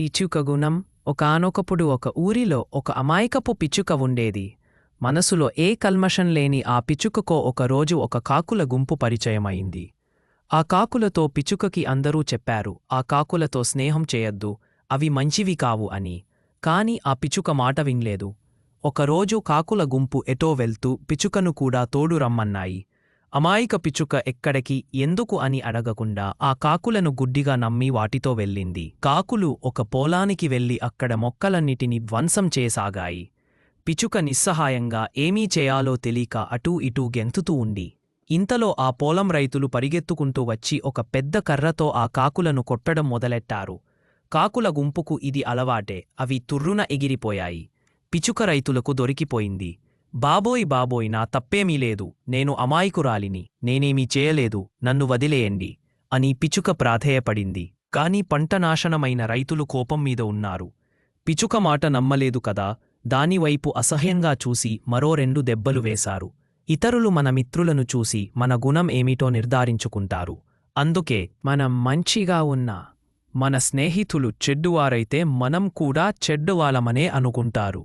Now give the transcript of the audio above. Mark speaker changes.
Speaker 1: పిచ్చుక గుణం ఒకానొకప్పుడు ఒక ఊరిలో ఒక అమాయకపు పిచ్చుక ఉండేది. మనసులో ఏ కల్మషం లేని ఆ పిచ్చుకకో ఒకరోజు ఒక కాకుల గుంపు పరిచయమైంది. ఆ కాకులతో పిచ్చుకకి అందరూ చెప్పారు ఆ కాకులతో స్నేహం చేయొద్దు అవి మంచివి కావు అని. కాని ఆ పిచ్చుక మాట వినలేదు. ఒకరోజు కాకుల గుంపు ఎటో వెళ్తూ పిచ్చుకను కూడా తోడు రమ్మన్నాయి. అమాయక పిచ్చుక ఎక్కడికి ఎందుకు అని అడగకుండా ఆ కాకులను గుడ్డిగా నమ్మి వాటితో వెళ్ళింది. కాకులు ఒక పొలానికి వెళ్ళి అక్కడ మొక్కలన్నిటినీ ధ్వంసం చేసాగాయి. పిచుక నిస్సహాయంగా ఏమీ చేయాలో తెలియక అటూ ఇటూ గెంతుతూ ఉండి. ఇంతలో ఆ పొలం రైతులు పరిగెత్తుకుంటూ వచ్చి ఒక పెద్ద కర్రతో ఆ కాకులను కొట్టడం మొదలెట్టారు. కాకుల గుంపుకు ఇది అలవాటే అవి తుర్రున ఎగిరిపోయాయి. పిచుక రైతులకు దొరికిపోయింది. బాబోయ్ బాబోయ్ నా తప్పేమీ లేదు. నేను అమాయకురాలిని. నేనేమీ చేయలేదు. నన్ను వదిలేయండి అని పిచుక ప్రాధేయపడింది. కాని పంట నాశనమైన రైతులు కోపం మీద ఉన్నారు. పిచుక మాట నమ్మలేదు కదా. దానివైపు అసహ్యంగా చూసి మరో రెండు దెబ్బలు వేశారు. ఇతరులు మన మిత్రులను చూసి మన గుణం ఏమిటో నిర్ధారించుకుంటారు. అందుకే మనం మంచిగా ఉన్నా మన స్నేహితులు చెడ్డువారైతే మనం కూడా చెడ్డువాలమనే అనుకుంటారు.